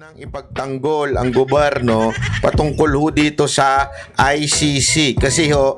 nang ipagtanggol ang gobyerno patungkol ho dito sa ICC kasi ho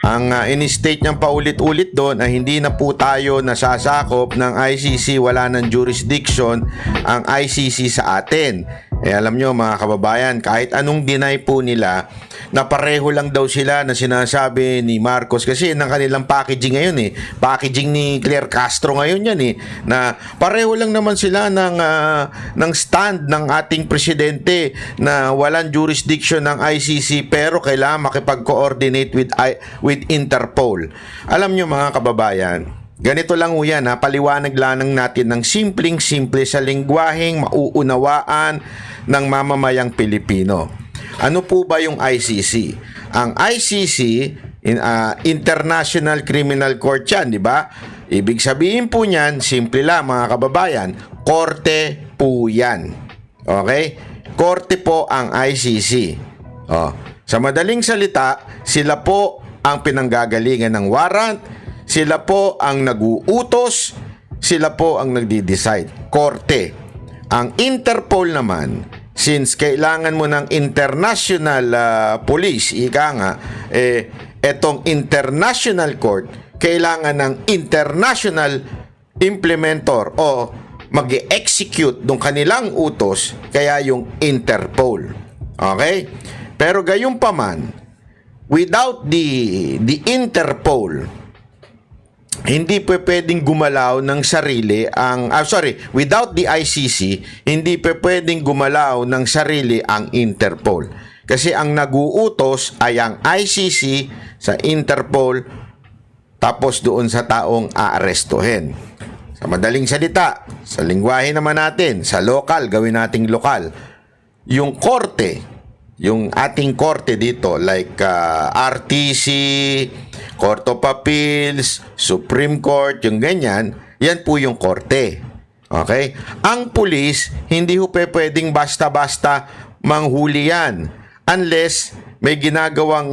ang uh, in-state niyang paulit-ulit doon ay hindi na po tayo nasasakop ng ICC, wala ng jurisdiction ang ICC sa atin. Eh alam nyo mga kababayan, kahit anong deny po nila, na pareho lang daw sila na sinasabi ni Marcos kasi ng kanilang packaging ngayon eh. Packaging ni Claire Castro ngayon yan eh. Na pareho lang naman sila ng, uh, ng stand ng ating presidente na walang jurisdiction ng ICC pero kailangan makipag-coordinate with, with Interpol. Alam nyo mga kababayan, Ganito lang ho yan, ha? paliwanag lang natin ng simpleng-simple sa lingwaheng mauunawaan ng mamamayang Pilipino. Ano po ba yung ICC? Ang ICC, in, uh, International Criminal Court yan, di ba? Ibig sabihin po niyan, simple lang mga kababayan, korte po yan. Okay? Korte po ang ICC. Oh. Sa madaling salita, sila po ang pinanggagalingan ng warrant, sila po ang naguutos, sila po ang nagdi-decide. Korte. Ang Interpol naman, since kailangan mo ng international uh, police, ika nga, eh, etong international court, kailangan ng international implementor o mag execute ng kanilang utos, kaya yung Interpol. Okay? Pero gayon pa man, without the, the Interpol, hindi pa pwedeng gumalaw ng sarili ang ah, sorry, without the ICC, hindi pa pwedeng gumalaw ng sarili ang Interpol. Kasi ang naguutos ay ang ICC sa Interpol tapos doon sa taong aarestuhin. Sa madaling salita, sa lingwahe naman natin, sa lokal, gawin nating lokal. Yung korte, yung ating korte dito like uh, RTC, Court of Appeals, Supreme Court, yung ganyan, yan po yung korte. Okay? Ang pulis, hindi ho pwedeng basta-basta manghuli yan unless may ginagawang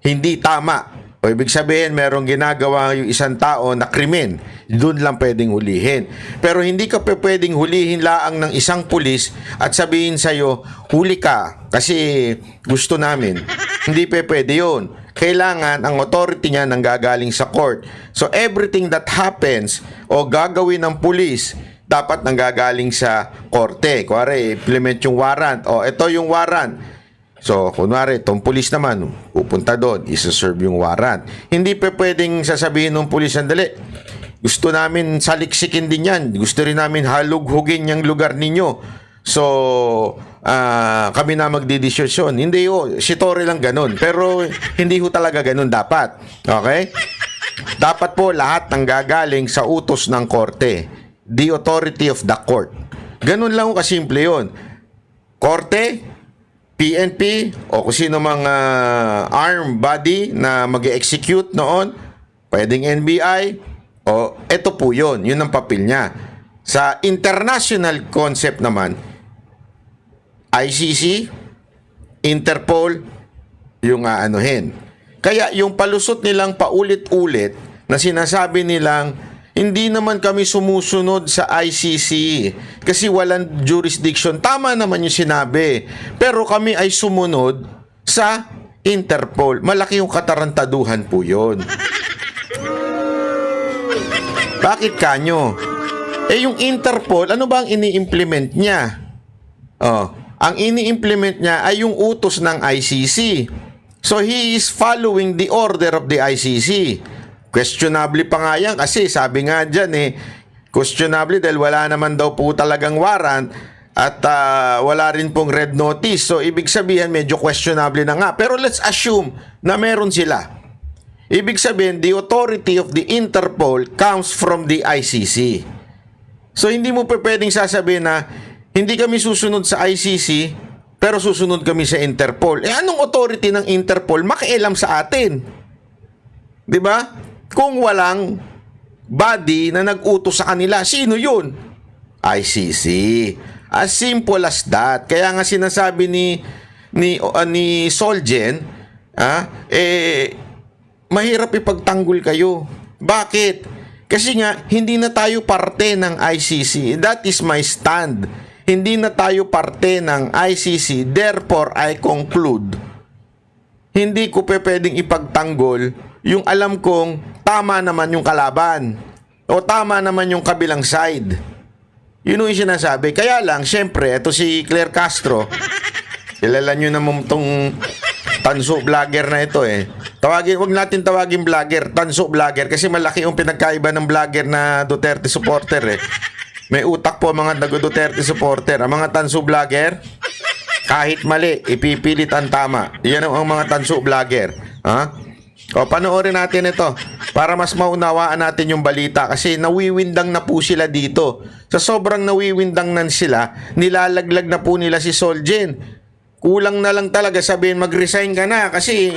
hindi tama. O ibig sabihin, merong ginagawa yung isang tao na krimen. Doon lang pwedeng hulihin. Pero hindi ka pwedeng hulihin laang ng isang pulis at sabihin sa'yo, huli ka kasi gusto namin. Hindi pe pwede yun kailangan ang authority niya nang gagaling sa court. So everything that happens o gagawin ng pulis dapat nanggagaling sa korte. Kuwari, implement yung warrant. O, ito yung warrant. So, kunwari, itong pulis naman, pupunta doon, isa-serve yung warrant. Hindi pa pwedeng sasabihin ng pulis, sandali, gusto namin saliksikin din yan. Gusto rin namin halughugin yung lugar ninyo. So, uh, kami na magdidesisyon. Hindi ho, si Torre lang ganun. Pero hindi ho talaga ganun dapat. Okay? Dapat po lahat ng gagaling sa utos ng korte. The authority of the court. Ganun lang ho kasimple yun. Korte, PNP, o kung sino mang uh, armed body na mag execute noon, pwedeng NBI, o eto po yun. Yun ang papel niya. Sa international concept naman, ICC, Interpol, yung aanuhin. Kaya yung palusot nilang paulit-ulit na sinasabi nilang hindi naman kami sumusunod sa ICC kasi walang jurisdiction. Tama naman yung sinabi. Pero kami ay sumunod sa Interpol. Malaki yung katarantaduhan po yun. Bakit kanyo? Eh yung Interpol, ano ba ang ini-implement niya? Oh, ang ini-implement niya ay yung utos ng ICC. So he is following the order of the ICC. Questionable pa nga yan kasi sabi nga dyan eh, questionable dahil wala naman daw po talagang warrant at uh, wala rin pong red notice. So ibig sabihin medyo questionable na nga. Pero let's assume na meron sila. Ibig sabihin the authority of the Interpol comes from the ICC. So hindi mo pa pwedeng sasabihin na hindi kami susunod sa ICC, pero susunod kami sa Interpol. Eh anong authority ng Interpol makialam sa atin? 'Di ba? Kung walang body na nag-utos sa kanila, sino 'yun? ICC. As simple as that. Kaya nga sinasabi ni ni uh, ni Solgen, ah, eh mahirap ipagtanggol kayo. Bakit? Kasi nga hindi na tayo parte ng ICC. That is my stand. Hindi na tayo parte ng ICC, therefore I conclude, hindi ko pe pwedeng ipagtanggol yung alam kong tama naman yung kalaban o tama naman yung kabilang side. Yun yung sinasabi. Kaya lang, syempre, ito si Claire Castro, kilala nyo naman tong tanso vlogger na ito eh. Tawagin, wag natin tawagin vlogger, tanso vlogger kasi malaki yung pinagkaiba ng vlogger na Duterte supporter eh. May utak po mga nag-Duterte supporter. Ang mga tanso vlogger, kahit mali, ipipilit ang tama. Yan ang mga tanso vlogger. Ha? O, panoorin natin ito para mas maunawaan natin yung balita kasi nawiwindang na po sila dito. Sa sobrang nawiwindang nan sila, nilalaglag na po nila si Soljen. Kulang na lang talaga sabihin mag-resign ka na kasi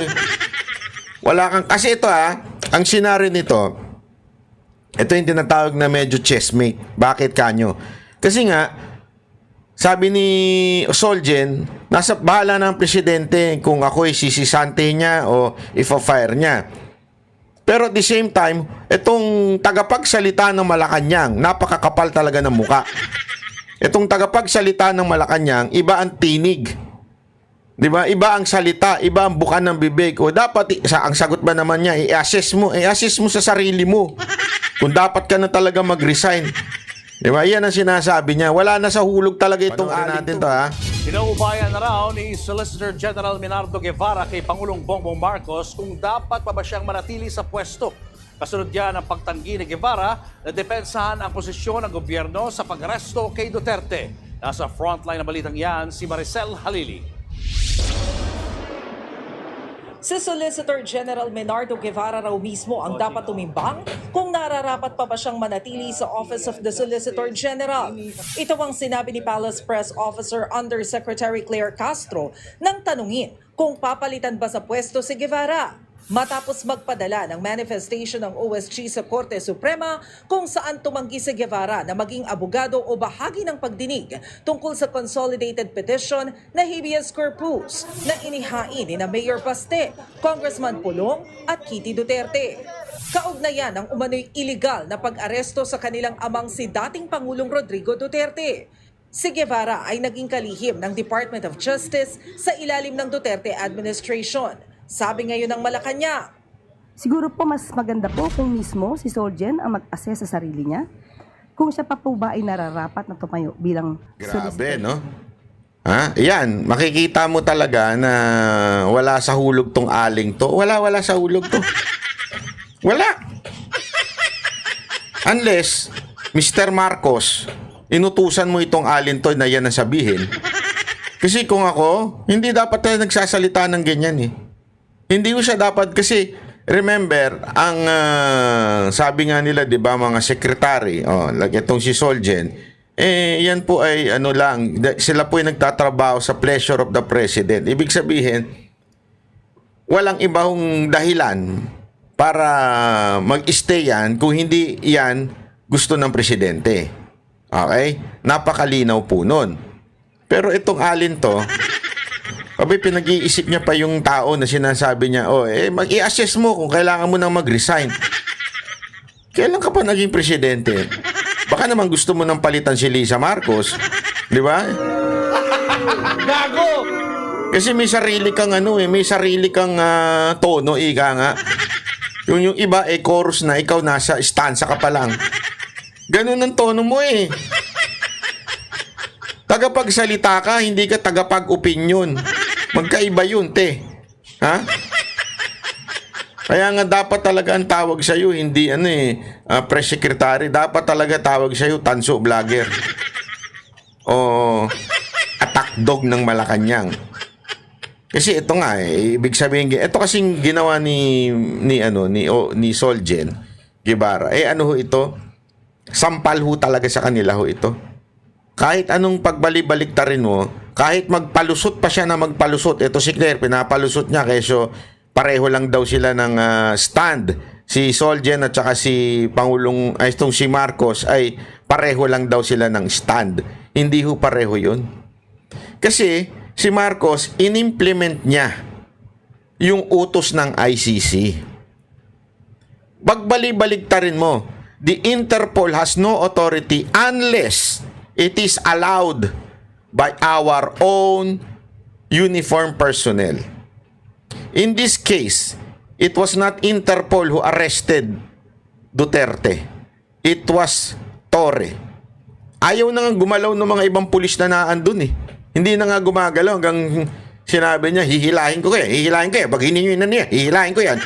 wala kang kasi ito ha, ang sinari nito, ito yung tinatawag na medyo chessmate. Bakit kanyo? Kasi nga, sabi ni Soljen, nasa bahala ng presidente kung ako ay sisisante niya o ifa-fire niya. Pero at the same time, itong tagapagsalita ng Malacanang, napakakapal talaga ng muka. Itong tagapagsalita ng Malacanang, iba ang tinig. 'Di ba? Iba ang salita, iba ang buka ng bibig. O dapat sa ang sagot ba naman niya, i-assess mo, i-assess mo sa sarili mo. Kung dapat ka na talaga mag-resign. 'Di ba? Yan ang sinasabi niya. Wala na sa hulog talaga itong Panoorin natin to ha. Pinaubayan na raw ni Solicitor General Minardo Guevara kay Pangulong Bongbong Marcos kung dapat pa ba siyang manatili sa pwesto. Kasunod yan ang pagtanggi ni Guevara na depensahan ang posisyon ng gobyerno sa pag-aresto kay Duterte. Nasa frontline ng balitang yan si Maricel Halili. Si Solicitor General Menardo Guevara raw mismo ang dapat tumimbang kung nararapat pa ba siyang manatili sa Office of the Solicitor General. Ito ang sinabi ni Palace Press Officer Undersecretary Claire Castro nang tanungin kung papalitan ba sa pwesto si Guevara. Matapos magpadala ng manifestation ng OSG sa Korte Suprema kung saan tumanggi si Guevara na maging abogado o bahagi ng pagdinig tungkol sa consolidated petition na habeas corpus na inihain ni na Mayor Paste, Congressman Pulong at Kitty Duterte. Kaugnayan ang umano'y illegal na pag-aresto sa kanilang amang si dating Pangulong Rodrigo Duterte. Si Guevara ay naging kalihim ng Department of Justice sa ilalim ng Duterte administration. Sabi ngayon ng Malacanang, Siguro po mas maganda po kung mismo si Soljen ang mag-assess sa sarili niya. Kung siya pa po ba ay nararapat na tumayo bilang Grabe, solicitor. no? Ha? Yan, makikita mo talaga na wala sa hulog tong aling to. Wala, wala sa hulog to. Wala. Unless, Mr. Marcos, inutusan mo itong alin to na yan ang sabihin. Kasi kung ako, hindi dapat tayo nagsasalita ng ganyan eh. Hindi ko siya dapat kasi remember ang ah, sabi nga nila 'di ba mga secretary oh like itong si Soljen eh yan po ay ano lang sila po ay nagtatrabaho sa pleasure of the president. Ibig sabihin walang ibang dahilan para mag-stay yan kung hindi yan gusto ng presidente. Okay? Napakalinaw po nun. Pero itong alin to, Abay, pinag-iisip niya pa yung tao na sinasabi niya, oh, eh, mag-i-assess mo kung kailangan mo nang mag-resign. Kailan ka pa naging presidente? Baka naman gusto mo nang palitan si Lisa Marcos. Di ba? Gago! Kasi may sarili kang ano eh, may sarili kang ah, tono, ika nga. Yung, yung iba eh, chorus na, ikaw nasa stanza ka pa lang. Ganun ang tono mo eh. Tagapagsalita ka, hindi ka tagapag-opinion. Magkaiba yun, te. Ha? Kaya nga dapat talaga ang tawag sa iyo hindi ano eh, ah, press secretary, dapat talaga tawag sa iyo tanso vlogger. O attack dog ng Malacanang. Kasi ito nga eh, ibig sabihin, ito kasing ginawa ni ni ano ni o, ni Soljen Guevara. Eh ano ho ito? Sampal ho talaga sa kanila ho ito. Kahit anong pagbalik-balik rin mo, kahit magpalusot pa siya na magpalusot, ito si Claire, pinapalusot niya keso pareho lang daw sila ng ah, stand. Si Soljen at saka si Pangulong, ay itong si Marcos ay pareho lang daw sila ng stand. Hindi ho pareho yun. Kasi si Marcos, inimplement niya yung utos ng ICC. Pagbali-baliktarin mo, the Interpol has no authority unless it is allowed by our own uniform personnel. In this case, it was not Interpol who arrested Duterte. It was Torre. Ayaw na nga gumalaw ng mga ibang pulis na naandun eh. Hindi na nga gumagalaw hanggang sinabi niya, hihilahin ko kaya, hihilahin ko yan. Pag hininyo na niya, hihilahin ko yan.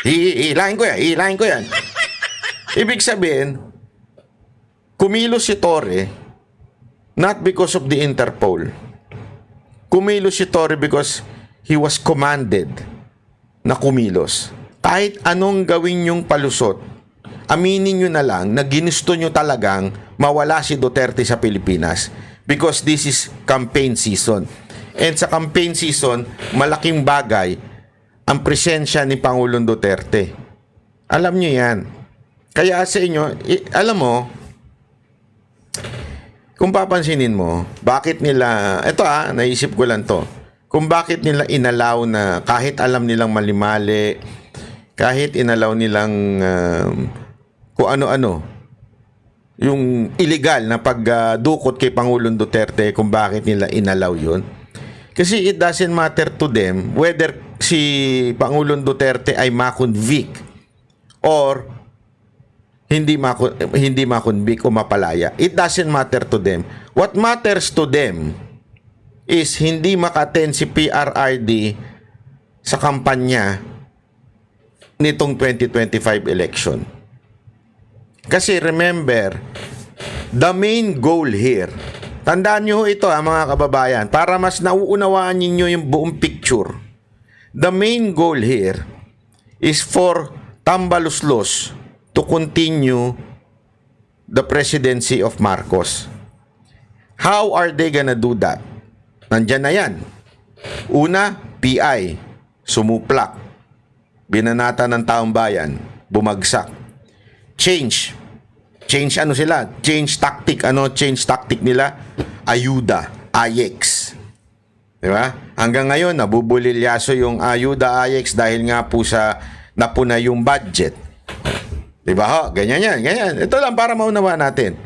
Hihilahin ko yan, hihilahin ko yan. Ibig sabihin, kumilos si Torre not because of the Interpol. Kumilos si Torre because he was commanded na kumilos. Kahit anong gawin yung palusot, aminin nyo na lang na ginusto nyo talagang mawala si Duterte sa Pilipinas because this is campaign season. And sa campaign season, malaking bagay ang presensya ni Pangulong Duterte. Alam nyo yan. Kaya sa inyo, alam mo, kung papansinin mo, bakit nila, ito ah, naisip ko lang to, kung bakit nila inalaw na kahit alam nilang malimali, kahit inalaw nilang um, kung ano-ano, yung illegal na pagdukot kay Pangulong Duterte kung bakit nila inalaw yun. Kasi it doesn't matter to them whether si Pangulong Duterte ay makonvict or hindi mako hindi makonvict o mapalaya. It doesn't matter to them. What matters to them is hindi makaten si PRRD sa kampanya nitong 2025 election. Kasi remember, the main goal here, tandaan nyo ito ha mga kababayan, para mas nauunawaan ninyo yung buong picture. The main goal here is for Tambaluslos to continue the presidency of Marcos. How are they gonna do that? Nandyan na yan. Una, PI, sumuplak. Binanata ng taong bayan, bumagsak. Change. Change ano sila? Change tactic. Ano change tactic nila? Ayuda. AYEX. Di ba? Hanggang ngayon, nabubulilyaso yung ayuda AYEX dahil nga po sa napuna yung budget. Di ba ho? Ganyan yan, ganyan. Ito lang para maunawa natin.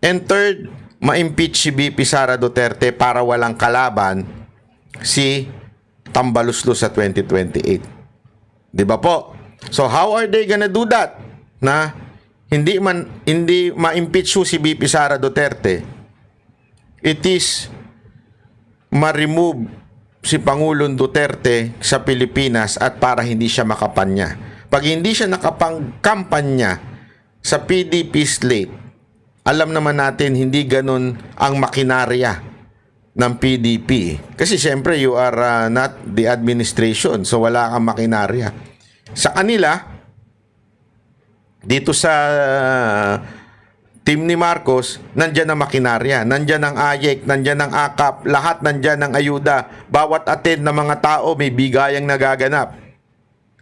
And third, ma-impeach si BP Sara Duterte para walang kalaban si Tambaluslo sa 2028. Di ba po? So how are they gonna do that? Na hindi man hindi ma-impeach si BP Sara Duterte. It is ma-remove si Pangulong Duterte sa Pilipinas at para hindi siya makapanya. Pag hindi siya nakapangkampanya sa PDP slate, alam naman natin hindi ganun ang makinarya ng PDP. Kasi siyempre you are uh, not the administration so wala kang makinarya. Sa kanila, dito sa uh, team ni Marcos, nandyan ang makinarya, nandyan ang AYEK, nandyan ang AKAP, lahat nandyan ang ayuda. Bawat attend ng mga tao may bigayang nagaganap.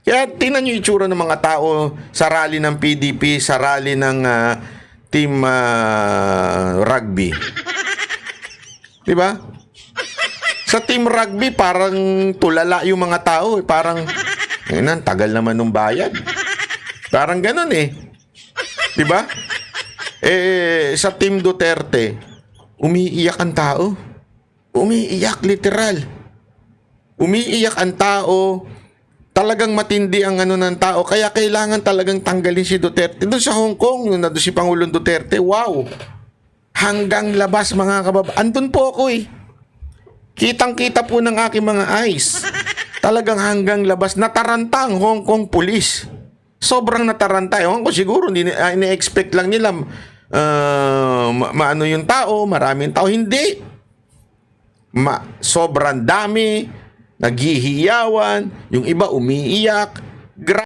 Kaya tingnan nyo itsura ng mga tao sa rally ng PDP, sa rally ng ah, team ah, rugby. Di ba? Sa team rugby, parang tulala yung mga tao. eh. Parang, na, tagal naman nung bayad. Parang ganun eh. Di ba? Eh, sa team Duterte, umiiyak ang tao. Umiiyak, literal. Umiiyak ang tao. Talagang matindi ang ano ng tao. Kaya kailangan talagang tanggalin si Duterte. Doon sa Hong Kong, nung nandun si Pangulong Duterte, wow. Hanggang labas mga kabab... Andun po ako eh. Kitang-kita po ng aking mga eyes. Talagang hanggang labas. Nataranta ang Hong Kong police. Sobrang nataranta. Ewan ko siguro, hindi, uh, ini-expect lang nila uh, ma- maano yung tao, maraming tao. Hindi. Ma- sobrang dami, naghihiyawan, yung iba umiiyak,